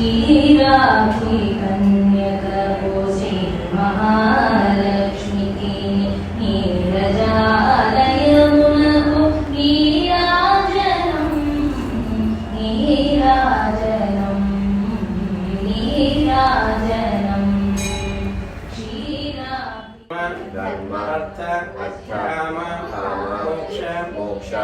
ശ്രീരാഖി കന്യക പൂജി മഹാലക്ഷ്മിക്ക് നീരജാലയമുനകു നീരാജനം നീരാജനം നീരാജനം. ശ്രീരാഖി ധർമാർത്ഥ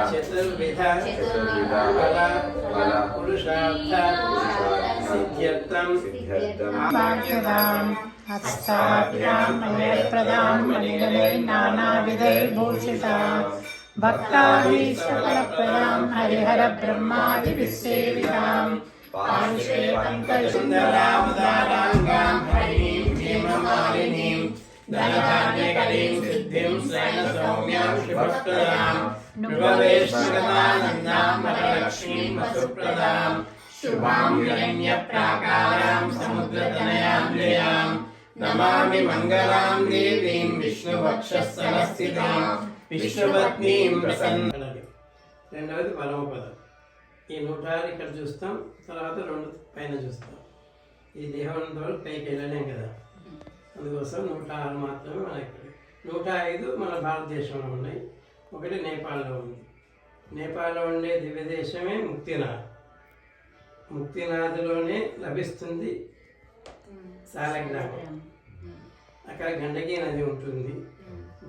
చతుర్విధ చతుర్విధ ఫల ఫల పురుషార్థ పురుషార్థ సిద్ధ్యర్థం సిద్ధ్యర్థం भाग्यदाम् हस्ताभ्यां मयप्रदां मणिगणैर्नानाविधैर्भूषिताम् भक्ताभिः सकलप्रदां हरिहरब्रह्मादिविसेविताम् पार्श्वे సుందరాముదారాంగాం హరిణీం భీమమాలినీం ధనధాన్యకరీం సిద్ధిం శ్రేణ సౌమ్యాం శుభప్రదాం నృపవేశ్వరదానందాం వరలక్ష్మీం వసుప్రదాం. శుభాం హిరణ్య నమామి మంగళాం దేవీం విష్ణువక్షస్థలస్థితాం. విష్ణుపత్నీం ప్రసన్న రెండవది పరమపదం ఈ నూట ఆరు ఇక్కడ చూస్తాం తర్వాత రెండు పైన చూస్తాం. ఈ దేహం వరకు పైకి వెళ్ళలేం కదా. అందుకోసం నూట ఆరు మాత్రమే మన ఇక్కడ నూట ఐదు మన భారతదేశంలో ఉన్నాయి. ఒకటి నేపాల్లో ఉంది. నేపాల్లో ఉండే దివ్యదేశమే ముక్తినాథ్. ముక్తినాథ్లోనే లభిస్తుంది సాలగ్రామం అక్కడ గండకీ నది ఉంటుంది.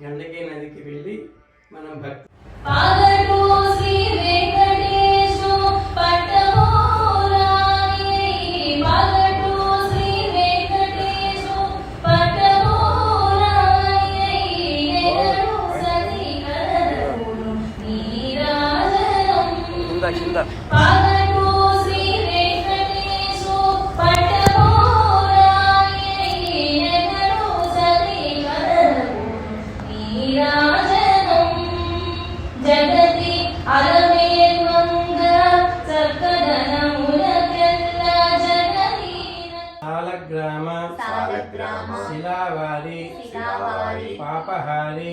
గండకీ నదికి వెళ్ళి మనం భక్తి కింద కింద పాగడు శ్రీ शिलावारि। पापहारी।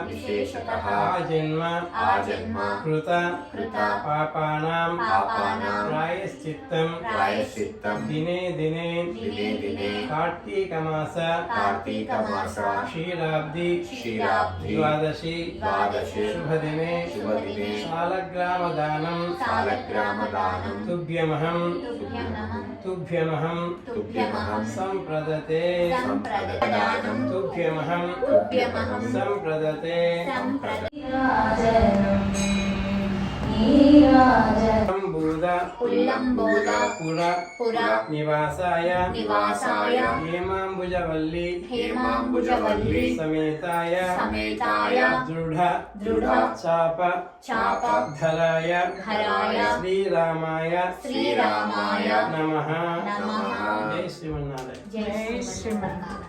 विशेषतः। आजन्म। कृत। पापानां। प्रायश्चित्तं। दिने दिने। कार्तीकमास। क्षीराब्धि द्वादशी। शुभदिने। शालग्रामदानं तुभ्यमहं तुभ्यमहं तुभ्यमहं संप्रदते सम्प्रददानं तुभ्यमहं तुभ्यमहं। सम्प्रदते। सम्प्रदते పురంబోధ పుర పుర నివాసాయ నివాసాయ హేమాంబుజవల్లి హేమాంబుజవల్లి సమేతాయ సమేతాయ దృఢ దృఢ చాప చాప ధరాయ ధరాయ శ్రీరామాయ శ్రీరామాయ నమః. నమః. జై శ్రీమన్నారాయణ. జై శ్రీమన్నారాయణ.